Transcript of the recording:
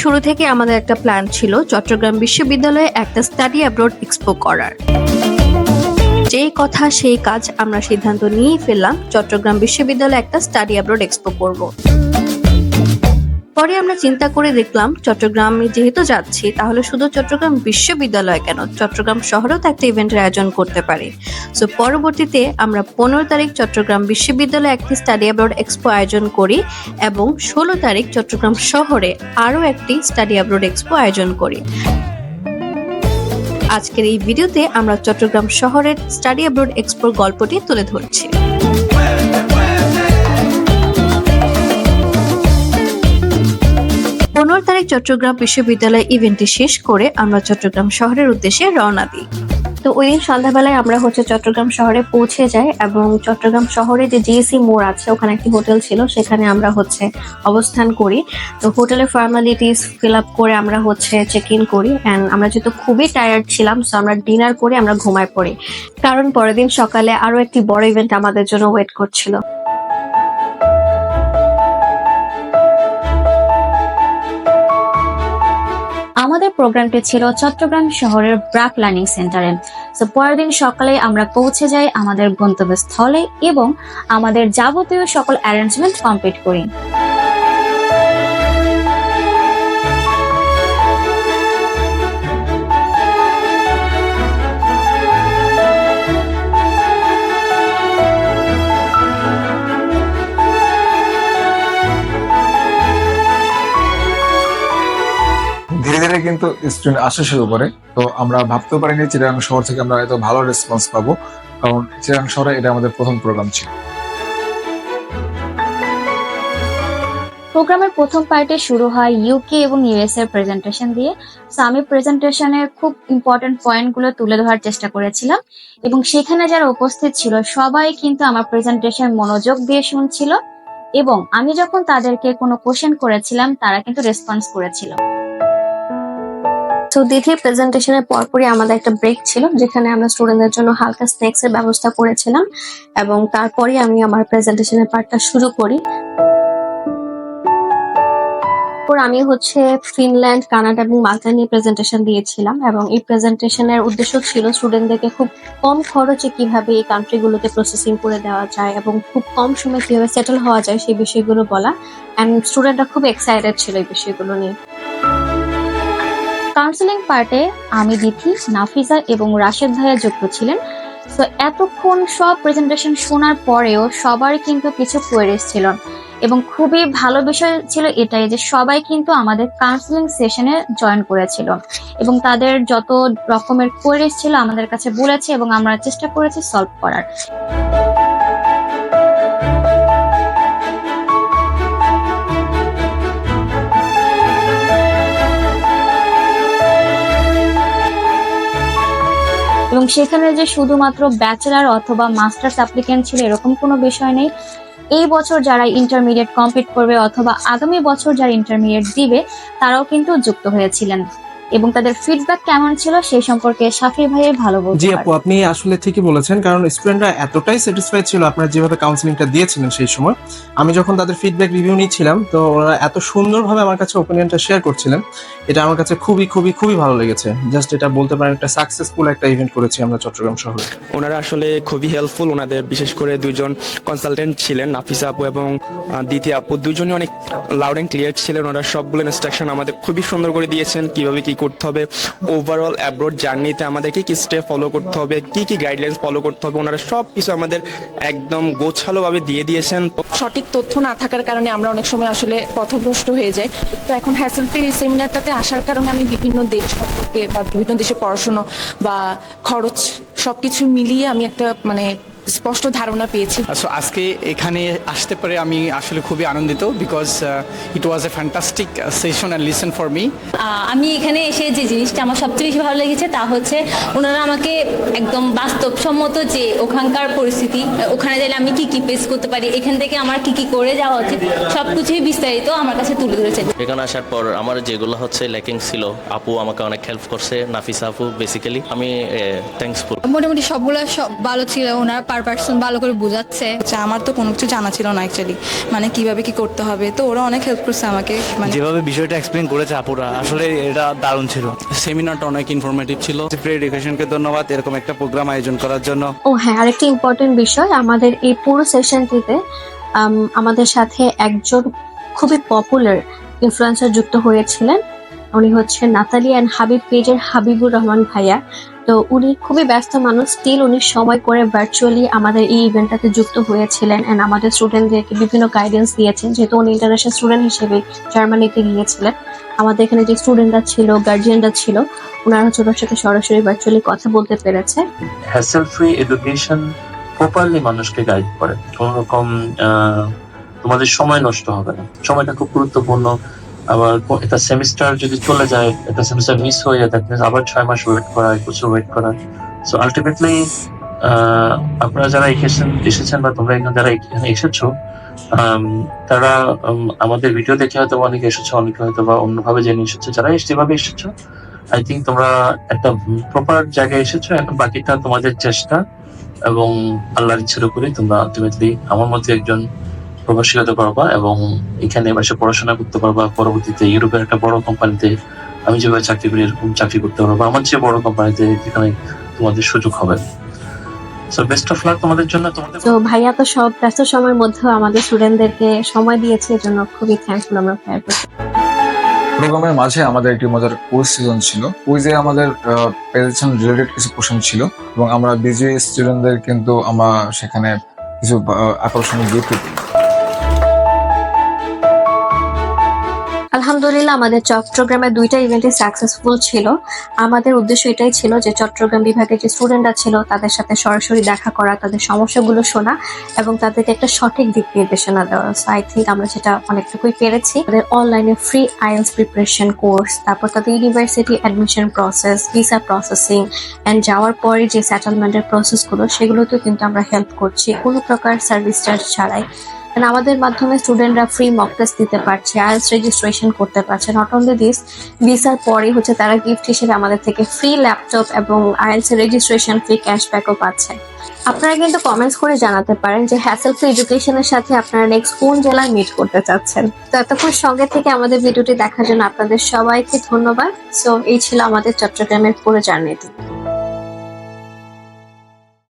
শুরু থেকে আমাদের একটা প্ল্যান ছিল চট্টগ্রাম বিশ্ববিদ্যালয়ে একটা স্টাডি অ্যাব্রোড এক্সপো করার। যে কথা, সেই কাজ আমরা সিদ্ধান্ত নিয়েই ফেললাম, চট্টগ্রাম বিশ্ববিদ্যালয়ে একটা স্টাডি অ্যাব্রোড এক্সপো করব। পরে আমরা চিন্তা করে দেখলাম, চট্টগ্রামে যেহেতু যাচ্ছি, তাহলে শুধু চট্টগ্রাম বিশ্ববিদ্যালয় কেন? চট্টগ্রাম শহরেও তো একটা ইভেন্টের আয়োজন করতে পারি। সো পরবর্তীতে আমরা পনেরো তারিখ চট্টগ্রাম বিশ্ববিদ্যালয়ে একটি স্টাডি অ্যাব্রোড এক্সপো আয়োজন করি এবং ষোলো তারিখ চট্টগ্রাম শহরে আরও একটি স্টাডি অ্যাব্রোড এক্সপো আয়োজন করি। আজকের এই ভিডিওতে আমরা চট্টগ্রাম শহরের স্টাডি অ্যাব্রোড এক্সপোর গল্পটি তুলে ধরছি। পনেরো তারিখ চট্টগ্রাম বিশ্ববিদ্যালয় ইভেন্টটি শেষ করে আমরা চট্টগ্রাম শহরের উদ্দেশ্যে রওনা দিই। তো ওই সন্ধ্যাবেলায় আমরা হচ্ছে চট্টগ্রাম শহরে পৌঁছে যাই এবং চট্টগ্রাম শহরে যে জিএসি মোড় আছে, ওখানে একটি হোটেল ছিল, সেখানে আমরা হচ্ছে অবস্থান করি। তো হোটেলের ফর্মালিটিস ফিল আপ করে আমরা হচ্ছে চেক ইন করি অ্যান্ড আমরা যেহেতু খুবই টায়ার্ড ছিলাম সো আমরা ডিনার করে আমরা ঘুমায় পড়ি। কারণ পরের দিন সকালে আরও একটি বড় ইভেন্ট আমাদের জন্য ওয়েট করছিল। আমাদের প্রোগ্রামটি ছিল চট্টগ্রাম শহরের ব্রাক লার্নিং সেন্টারে। তো পরের দিন সকালে আমরা পৌঁছে যাই আমাদের গন্তব্যস্থলে এবং আমাদের যাবতীয় সকল অ্যারেঞ্জমেন্ট কমপ্লিট করি। ধীরে কিন্তু স্টুডেন্ট আসা শুরু করে। তো আমরা ভাবতেও পারিনি চিরাং শহর থেকে আমরা এত ভালো রেসপন্স পাবো। কারণ চিরাং শহরে এটা আমাদের প্রথম প্রোগ্রাম ছিল। প্রোগ্রামের প্রথম পার্টে শুরু হয় ইউকে এবং ইউএস এর প্রেজেন্টেশন দিয়ে। তো আমি প্রেজেন্টেশনের খুব ইম্পর্টেন্ট পয়েন্টগুলো তুলে ধরার চেষ্টা করেছিলাম। এবং সেখানে যারা উপস্থিত ছিল, সবাই কিন্তু আমার প্রেজেন্টেশন মনোযোগ দিয়ে শুনছিল। এবং আমি যখন তাদেরকে কোনো কোশ্চেন করেছিলাম, তারা কিন্তু রেসপন্স করেছিল। তো দিদির প্রেজেন্টেশনের পরপরই আমাদের একটা ব্রেক ছিল, যেখানে আমরা স্টুডেন্টদের জন্য হালকা স্ন্যাক্স এর ব্যবস্থা করেছিলাম এবং তারপরই আমি আমার প্রেজেন্টেশনের পার্টটা শুরু করি। তারপর আমি হচ্ছে ফিনল্যান্ড কানাডা এবং মাল্টা নিয়ে প্রেজেন্টেশন দিয়েছিলাম এবং এই প্রেজেন্টেশনের উদ্দেশ্য ছিল স্টুডেন্টদেরকে খুব কম খরচে কীভাবে এই কান্ট্রিগুলোতে প্রসেসিং করে দেওয়া যায় এবং খুব কম সময়ে কীভাবে সেটেল হওয়া যায় সেই বিষয়গুলো বলা। অ্যান্ড স্টুডেন্টরা খুব এক্সাইটেড ছিল এই বিষয়গুলো নিয়ে। কাউন্সিলিং পার্টে আমি দিথি নাফিজা এবং রাশেদ ভাইয়া যুক্ত ছিলেন। তো এতক্ষণ সব প্রেজেন্টেশন শোনার পরেও সবার কিন্তু কিছু কোয়েরিজ ছিল। এবং খুবই ভালো বিষয় ছিল এটাই যে সবাই কিন্তু আমাদের কাউন্সিলিং সেশনে জয়েন করেছিল। এবং তাদের যত রকমের কোয়েরিজ ছিল আমাদের কাছে বলেছে এবং আমরা চেষ্টা করেছি সলভ করার। সেখানে যে শুধুমাত্র ব্যাচেলার অথবা মাস্টার্স অ্যাপ্লিকেন্ট ছিল, এরকম কোনো বিষয় নেই। এই বছর যারা ইন্টারমিডিয়েট কমপ্লিট করবে অথবা আগামী বছর যারা ইন্টারমিডিয়েট দিবে, তারাও কিন্তু যুক্ত হয়েছিলেন। এবং তাদের ফিডব্যাক কেমন ছিল সেই সম্পর্কে শাফি ভাইয়ের ভালো বলতে জি আপু আপনি আসলে ঠিকই বলেছেন কারণ স্টুডেন্টরা এতটাই স্যাটিসফাইড ছিল আপনারা যেভাবে কাউন্সিলিংটা দিয়েছিলেন সেই সময়। আমি যখন তাদের ফিডব্যাক রিভিউ নিচ্ছিলাম তো ওরা এত সুন্দরভাবে আমার কাছে ওপিনিয়নটা শেয়ার করছিলেন এটা আমার কাছে খুবই খুবই খুবই ভালো লেগেছে। জাস্ট এটা বলতে পারেন একটা সাকসেসফুল একটা ইভেন্ট করেছি আমরা চট্টগ্রাম শহরে। ওনারা আসলে খুবই হেল্পফুল ওনাদের বিশেষ করে দুইজন কনসালটেন্ট ছিলেন নাফিসা আপু এবং দ্বিতীয় আপু। দুজনই অনেক লাউড অ্যান্ড ক্লিয়ার ছিলেন ওনারা সবগুলো ইনস্ট্রাকশন আমাদের খুবই সুন্দর করে দিয়েছেন কীভাবে কি করতে হবে। ওভারঅল অ্যাব্রোড জার্নিতে আমাদের কি কি স্টেপ ফলো করতে হবে, কি কি গাইডলাইন্স ফলো করতে হবে, ওনারা সব কিছু আমাদের একদম গোছালোভাবে দিয়ে দিয়েছেন। সঠিক তথ্য না থাকার কারণে আমরা অনেক সময় আসলে পথভ্রষ্ট হয়ে যাই। তো এখন হ্যাসেল ফ্রি সেমিনারটাতে আসার কারণে আমি বিভিন্ন দেশ সম্পর্কে বা বিভিন্ন দেশে পড়াশুনো বা খরচ সবকিছু মিলিয়ে আমি একটা মানে স্পষ্ট ধারণা পেয়েছি। সো আজকে এখানে আসতে পারে আমি আসলে খুবই আনন্দিত because it was a fantastic session and listen for me আমি এখানে এসে যে জিনিসটা আমার সবচেয়ে বেশি ভালো লেগেছে তা হচ্ছে ওনারা আমাকে একদম বাস্তবসম্মত যে ওখানকার পরিস্থিতি ওখানে গেলে আমি কি কি ফেস করতে পারি এখান থেকে আমার কি কি করে যাওয়া উচিত সবকিছুই বিস্তারিত আমার কাছে তুলে ধরেছেন এখানে আসার পর আমার যেগুলো হচ্ছে ল্যাকিং ছিল আপু আমাকে অনেক হেল্প করছে নাফিসা আপু বেসিক্যালি আমি থ্যাঙ্কসফুল মোটামুটি সবগুলো সব ভালো ছিল ওনারা পার পার্সন ভালো করে বোঝাচ্ছে। আচ্ছা আমার তো কোনো কিছু জানা ছিল না অ্যাকচুয়ালি মানে কীভাবে কি করতে হবে? তো ওরা অনেক হেল্প করছে আমাকে মানে যেভাবে বিষয়টা এক্সপ্লেন করেছে আপুরা আসলে এটা দারুণ ছিল। সেমিনারটা অনেক ইনফরমেটিভ ছিল। ফ্রি এডুকেশনকে ধন্যবাদ এরকম একটা প্রোগ্রাম আয়োজন করার জন্য। ও হ্যাঁ আরেকটি ইম্পর্টেন্ট বিষয় আমাদের এই পুরো সেশনটিতে আমাদের সাথে একজন খুবই পপুলার ইনফ্লুয়েন্সার যুক্ত হয়েছিলেন। উনি হচ্ছেন নাতালি অ্যান্ড হাবিব পেজের হাবিবুর রহমান ভাইয়া। তো উনি খুবই ব্যস্ত মানুষ। স্টিল উনি সময় করে ভার্চুয়ালি আমাদের এই ইভেন্টটাতে যুক্ত হয়েছিলেন অ্যান্ড আমাদের স্টুডেন্টদেরকে বিভিন্ন গাইডেন্স দিয়েছেন। যেহেতু উনি ইন্টারন্যাশনাল স্টুডেন্ট হিসেবে জার্মানিতে গিয়েছিলেন। আমাদের এখানে যে স্টুডেন্টরা ছিল গার্জিয়ানরা ছিল ওনারা হচ্ছে ওনার সাথে সরাসরি ভার্চুয়ালি কথা বলতে পেরেছে। হ্যাসেল ফ্রি এডুকেশন প্রপারলি মানুষকে গাইড করে। কোন রকম তোমাদের সময় নষ্ট হবে না। সময়টা খুব গুরুত্বপূর্ণ। আবার একটা সেমিস্টার যদি চলে যায় একটা সেমিস্টার মিস হয়ে যায় দ্যাট আবার ছয় মাস ওয়েট করা এক বছর ওয়েট করা। সো আলটিমেটলি আপনারা যারা এসেছেন এসেছেন বা তোমরা এখানে যারা এখানে এসেছ তারা আমাদের ভিডিও দেখে হয়তো অনেকে এসেছ, অনেকে হয়তো বা অন্যভাবে জেনে এসেছ। যারা যেভাবে এসেছ আই থিঙ্ক তোমরা একটা প্রপার জায়গায় এসেছ, এখন বাকিটা তোমাদের চেষ্টা এবং আল্লাহর ইচ্ছার উপরে তোমরা আলটিমেটলি আমার মধ্যে একজন প্রবাসী হতে পারবা এবং এখানে বসে পড়াশোনা করতে পারবা। পরবর্তীতে ইউরোপের একটা বড় কোম্পানিতে আমি যেভাবে চাকরি করি এরকম চাকরি করতে পারব। আমার চেয়ে বড় কোম্পানিতে যেখানে তোমাদের সুযোগ হবে। সো বেস্ট অফ লাক তোমাদের জন্য। তোমাদের তো ভাইয়া তো সব ব্যস্ত সময়ের মধ্যেও আমাদের স্টুডেন্টদেরকে সময় দিয়েছে এজন্য খুবই থ্যাঙ্কফুল আমরা ভাইয়ার প্রতি প্রোগ্রামের মাঝে আমাদের একটি মজার কুইজ সিজন ছিল। কুইজে আমাদের প্রেজেন্টেশন রিলেটেড কিছু কোশ্চেন ছিল এবং আমরা বিজি স্টুডেন্টদের কিন্তু আমরা সেখানে কিছু আহ, আকর্ষণীয় গিফট আলহামদুলিল্লাহ, আমাদের চট্টগ্রামের দুইটা ইভেন্টই সাকসেসফুল ছিল। আমাদের উদ্দেশ্য এটাই ছিল যে চট্টগ্রাম বিভাগের যে স্টুডেন্টরা ছিল, তাদের সাথে সরাসরি দেখা করা, তাদের সমস্যাগুলো শোনা এবং তাদেরকে একটা সঠিক দিক নির্দেশনা দেওয়া। সো আই থিঙ্ক আমরা সেটা অনেকটুকুই পেরেছি। তাদের অনলাইনে ফ্রি আইএলস প্রিপারেশন কোর্স তারপর তাদের university admission process visa processing and যাওয়ার পরে যে সেটেলমেন্টের প্রসেসগুলো সেগুলোতেও কিন্তু আমরা হেল্প করছি। কোনো প্রকার সার্ভিস চার্জ ছাড়াই। আমাদের মাধ্যমে স্টুডেন্টরা ফ্রি মক টেস্ট দিতে পারছে আইএলস রেজিস্ট্রেশন করতে পারছে। নট অনলি দিস ভিসার পরে হচ্ছে তারা গিফট হিসেবে আমাদের থেকে ফ্রি ল্যাপটপ এবং আইএলস রেজিস্ট্রেশন ফ্রি ক্যাশব্যাকও পাচ্ছে। আপনারা কিন্তু কমেন্টস করে জানাতে পারেন যে হ্যাসেল ফ্রি এডুকেশনের সাথে আপনারা নেক্সট কোন জেলায় মিট করতে চাচ্ছেন। তো এতক্ষণ সঙ্গে থেকে আমাদের ভিডিওটি দেখার জন্য আপনাদের সবাইকে ধন্যবাদ। সো এই ছিল আমাদের চট্টগ্রামের পুরো জার্নিটি